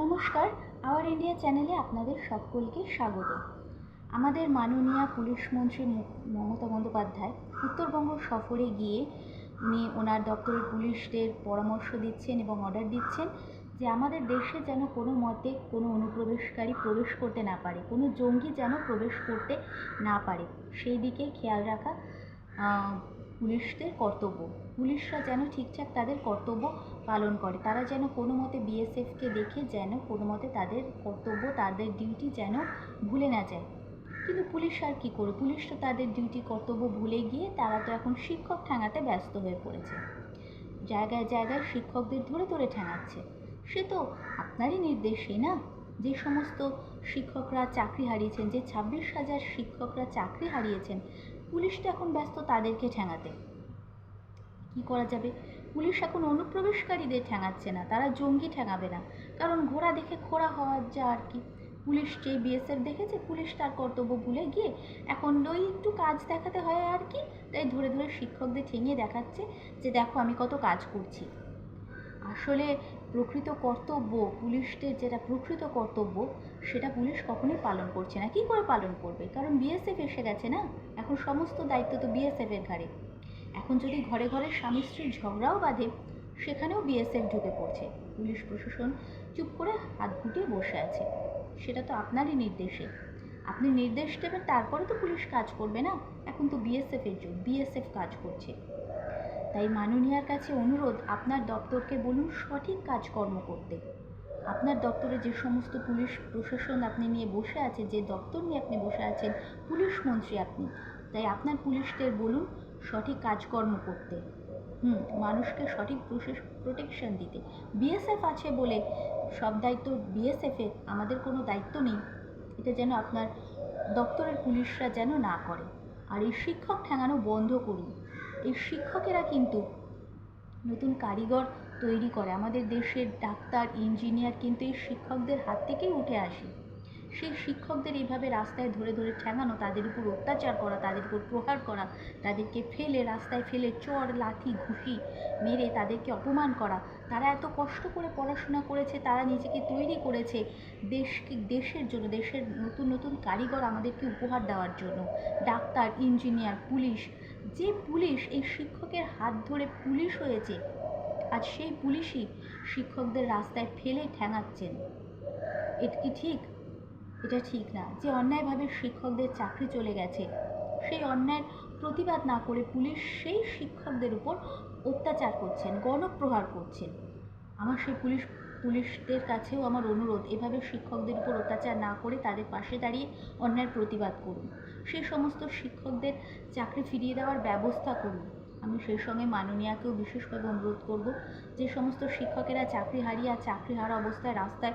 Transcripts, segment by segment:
নমস্কার hour India চ্যানেলে আপনাদের সকলকে স্বাগত। আমাদের মাননীয় পুলিশ মন্ত্রী মমতা বন্দ্যোপাধ্যায় উত্তরবঙ্গ সফরে গিয়ে উনি ওনার দপ্তরের পুলিশদের পরামর্শ দিচ্ছেন এবং অর্ডার দিচ্ছেন যে আমাদের দেশে যেন কোনো মতে কোনো অনুপ্রবেশকারী প্রবেশ করতে না পারে, কোনো জঙ্গি যেন প্রবেশ করতে না পারে। সেই দিকে খেয়াল রাখা পুলিশদের কর্তব্য। পুলিশরা যেন ঠিকঠাক তাদের কর্তব্য পালন করে। তারা যেন কোনো মতে বিএসএফকে দেখে যেন কোনো মতে তাদের কর্তব্য, তাদের ডিউটি যেন ভুলে না যায়। কিন্তু পুলিশ আর কী করে পুলিশ তো তাদের ডিউটি কর্তব্য ভুলে গিয়ে তারা তো এখন শিক্ষক ঠেঙাতে ব্যস্ত হয়ে পড়েছে। জায়গায় জায়গায় শিক্ষকদের ধরে ধরে ঠেঙাচ্ছে। সে তো আপনারই নির্দেশে না? যে সমস্ত শিক্ষকরা চাকরি হারিয়েছেন, যে ছাব্বিশ হাজার শিক্ষকরা চাকরি হারিয়েছেন পুলিশ তো এখন ব্যস্ত তাদেরকে ঠেঙাতে। কি করা যাবে? পুলিশ এখন অনুপ্রবেশকারীদের ঠেঙাচ্ছে না, তারা জঙ্গি ঠেঙাবে না। কারণ ঘোড়া দেখে খোড়া হওয়ার যা আর কি। পুলিশ যে বিএসএফ দেখেছে, পুলিশ তার কর্তব্য ভুলে গিয়ে এখন ওই একটু কাজ দেখাতে হয় আর কি, তাই ধরে ধরে শিক্ষকদের ঠেঙিয়ে দেখাচ্ছে যে দেখো আমি কত কাজ করছি। আসলে প্রকৃত কর্তব্য, পুলিশদের যেটা প্রকৃত কর্তব্য, সেটা পুলিশ কখনোই পালন করছে না। কী করে পালন করবে? কারণ বিএসএফ এসে গেছে না? এখন সমস্ত দায়িত্ব তো বিএসএফের ঘাড়ে। এখন যদি ঘরে ঘরে স্বামী স্ত্রীর ঝগড়াও বাঁধে, সেখানেও বিএসএফ ঢুকে পড়ছে। পুলিশ প্রশাসন চুপ করে হাত গুটিয়ে বসে আছে। সেটা তো আপনারই নির্দেশে। আপনি নির্দেশ দেবেন, তারপরে তো পুলিশ কাজ করবে না? এখন তো বিএসএফের যুগ বিএসএফ কাজ করছে। তাই মাননীয়ার কাছে অনুরোধ, আপনার দপ্তরকে বলুন সঠিক কাজকর্ম করতে। আপনার দপ্তরে যে সমস্ত পুলিশ প্রশাসন আপনি নিয়ে বসে আছে যে দপ্তর নিয়ে আপনি বসে আছেন, পুলিশ মন্ত্রী আপনি, তাই আপনার পুলিশদের বলুন সঠিক কাজকর্ম করতে। হুম, মানুষকে সঠিক প্রোটেকশন দিতে। বিএসএফ আছে বলে সব দায়িত্ব বিএসএফের আমাদের কোনো দায়িত্ব নেই। এটা যেন আপনার দপ্তরের পুলিশরা যেন না করে। আর এই শিক্ষক ঠেঙানো বন্ধ করুন। এই শিক্ষকেরা কিন্তু নতুন কারিগর তৈরি করে। আমাদের দেশের ডাক্তার, ইঞ্জিনিয়ার কিন্তু এই শিক্ষকদের হাত থেকেই উঠে আসে। সেই শিক্ষকদের এইভাবে রাস্তায় ধরে ধরে ঠেঙানো, তাদের উপর অত্যাচার করা, তাদের উপর প্রহার করা, তাদেরকে ফেলে, রাস্তায় ফেলে চর লাথি ঘুষি মেরে তাদেরকে অপমান করা। তারা এত কষ্ট করে পড়াশোনা করেছে, তারা নিজেকে তৈরি করেছে দেশকে, দেশের জন্য, দেশের নতুন নতুন কারিগর আমাদেরকে উপহার দেওয়ার জন্য। ডাক্তার, ইঞ্জিনিয়ার, পুলিশ, যে পুলিশ, এই শিক্ষকের হাত ধরে পুলিশ হয়েছে, আজ সেই পুলিশই শিক্ষকদের রাস্তায় ফেলে ঠ্যাঙাচ্ছেন এটা কি ঠিক? এটা ঠিক না। যে অন্যায়ভাবে শিক্ষকদের চাকরি চলে গেছে, সেই অন্যায়ের প্রতিবাদ না করে পুলিশ সেই শিক্ষকদের উপর অত্যাচার করছেন, গণপ্রহার করছেন। আমার সেই পুলিশ, পুলিশদের কাছেও আমার অনুরোধ, এভাবে শিক্ষকদের উপর অত্যাচার না করে তাদের পাশে দাঁড়িয়ে অন্যায়ের প্রতিবাদ করুন। সেই সমস্ত শিক্ষকদের চাকরি ফিরিয়ে দেওয়ার ব্যবস্থা করুন। আমি সেই সঙ্গে মাননীয়াকেও বিশেষভাবে অনুরোধ করব, যে সমস্ত শিক্ষকেরা চাকরি হারিয়ে আর চাকরি হারা অবস্থায় রাস্তায়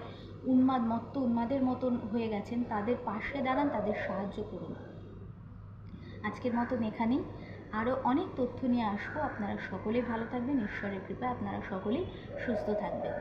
উন্মাদ মত্ত উন্মাদের মতন হয়ে গেছেন, তাদের পাশে দাঁড়ান, তাদের সাহায্য করুন। আজকের মতন এখানেই। আরও অনেক তথ্য নিয়ে আসব। আপনারা সকলেই ভালো থাকবেন। ঈশ্বরের কৃপায় আপনারা সকলেই সুস্থ থাকবেন।